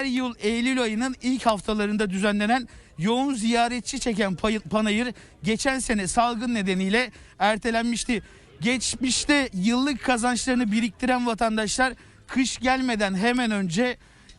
Her yıl Eylül ayının ilk haftalarında düzenlenen yoğun ziyaretçi çeken panayır geçen sene salgın nedeniyle ertelenmişti. Geçmişte yıllık kazançlarını biriktiren vatandaşlar kış gelmeden hemen önce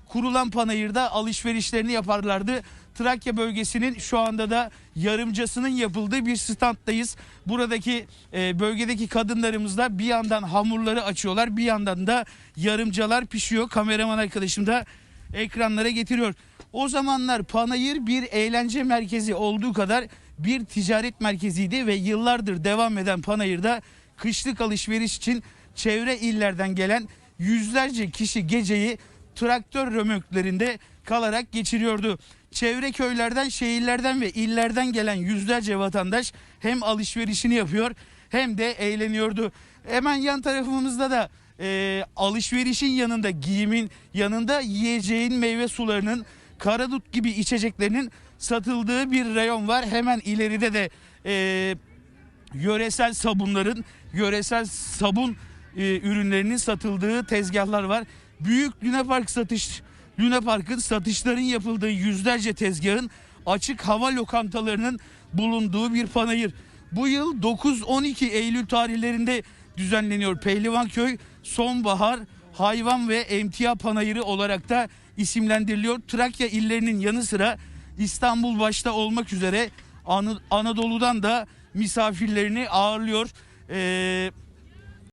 kurulan panayırda alışverişlerini yaparlardı. Trakya bölgesinin şu anda da yarımcasının yapıldığı bir standdayız. Buradaki e, bölgedeki kadınlarımız da bir yandan hamurları açıyorlar bir yandan da yarımcalar pişiyor. Kameraman arkadaşım da ekranlara getiriyor. O zamanlar Panayır bir eğlence merkezi olduğu kadar bir ticaret merkeziydi ve yıllardır devam eden Panayır'da kışlık alışveriş için çevre illerden gelen yüzlerce kişi geceyi traktör römorklerinde kalarak geçiriyordu. Çevre köylerden, şehirlerden ve illerden gelen yüzlerce vatandaş hem alışverişini yapıyor hem de eğleniyordu. Hemen yan tarafımızda da e, alışverişin yanında giyimin yanında yiyeceğin meyve sularının karadut gibi içeceklerinin satıldığı bir reyon var. Hemen ileride de e, yöresel sabunların, yöresel sabun e, ürünlerinin satıldığı tezgahlar var. Büyük Luna Park satış Luna Park'ın satışların yapıldığı yüzlerce tezgahın açık hava lokantalarının bulunduğu bir panayır. Bu yıl 9-12 Eylül tarihlerinde düzenleniyor. Pehlivanköy Sonbahar Hayvan ve Emtia Panayırı olarak da isimlendiriliyor. Trakya illerinin yanı sıra İstanbul başta olmak üzere Anadolu'dan da misafirlerini ağırlıyor. Ee,